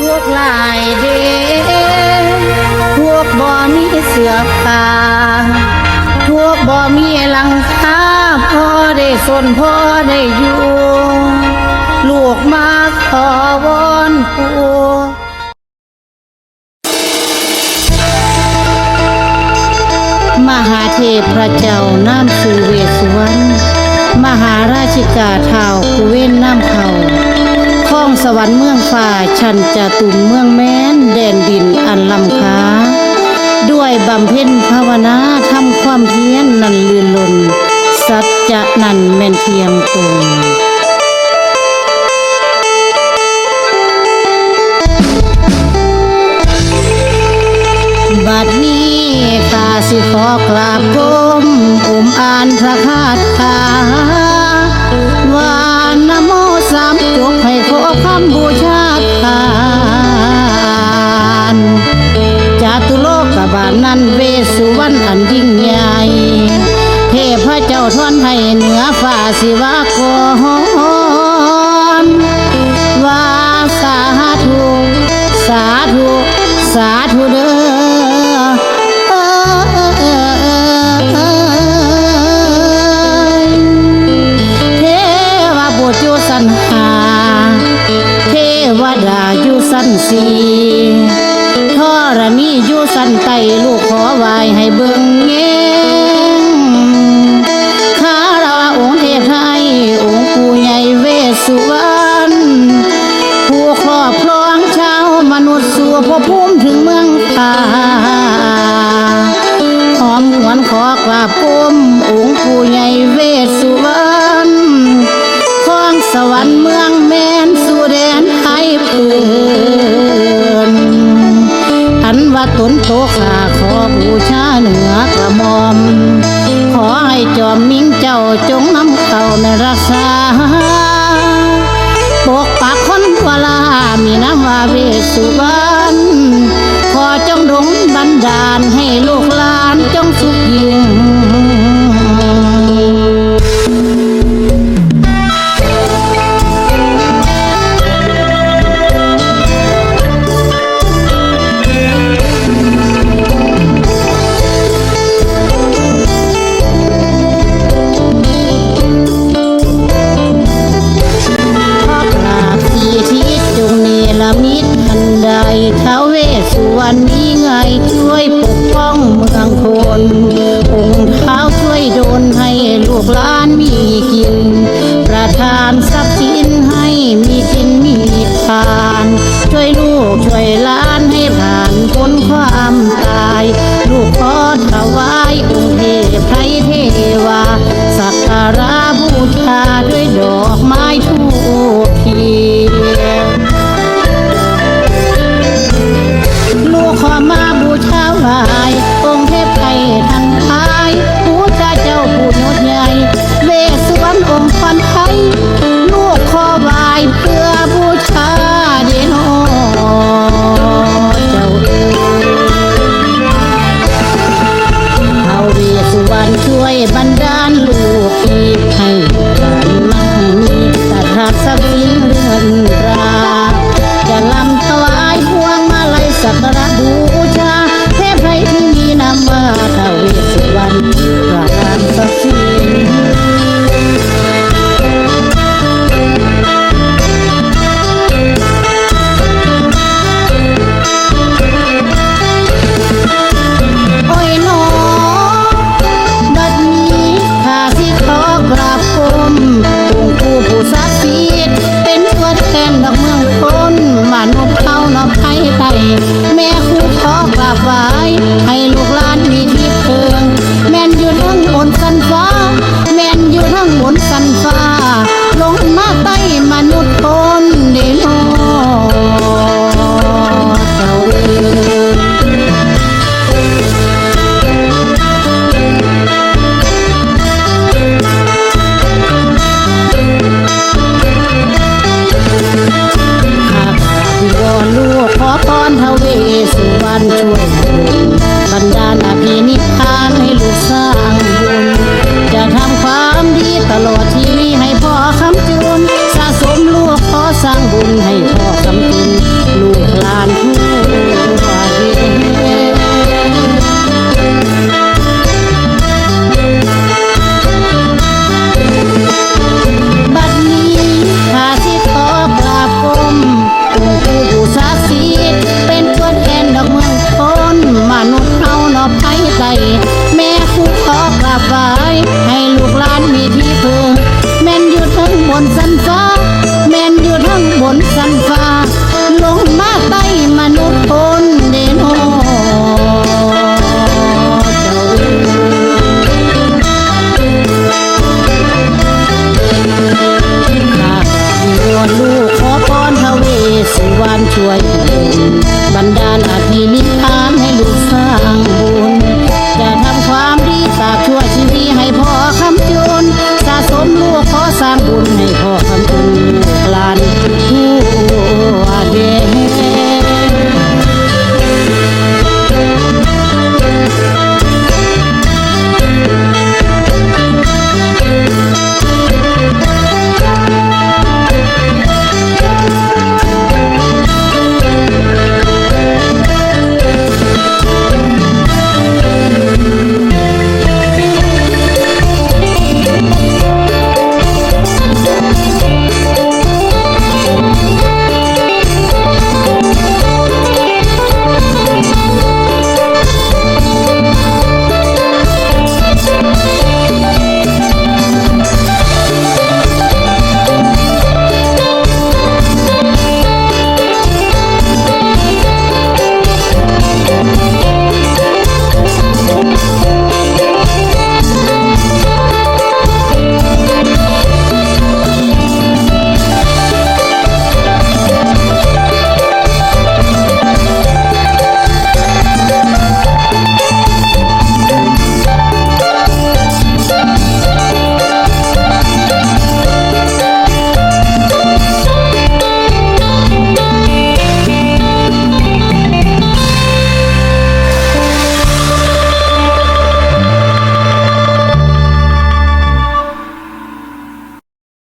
พวกหลายเด้พวกบ่มีเสือผ้าพวกบ่มีหลังคาพ่อได้สนพ่อได้อยู่ลูกมาขอวอนปู่มหาเทพพระเจ้าน้ำสุเวสวรรณมหาราชิกา สวรรค์เมืองฝ่าฉันจะตุมเมืองแม้นแดนดินอันลำค้า ด้วยบำเพ็ญภาวนาทำความเพียรนนันลืนลน สัจจะนันแม่นเทียงตรง ว่าสิวะโกอนว่าสาธุ สาธุ สาธุเด ว่าก้มองค์ผู้ใหญ่เวสุวรรณของสวรรค์เมืองแมนสุแดนไทยเพื่อนอันว่าตนโตขาขอบูชา วันนี้ไงช่วยปกป้องเมืองคน find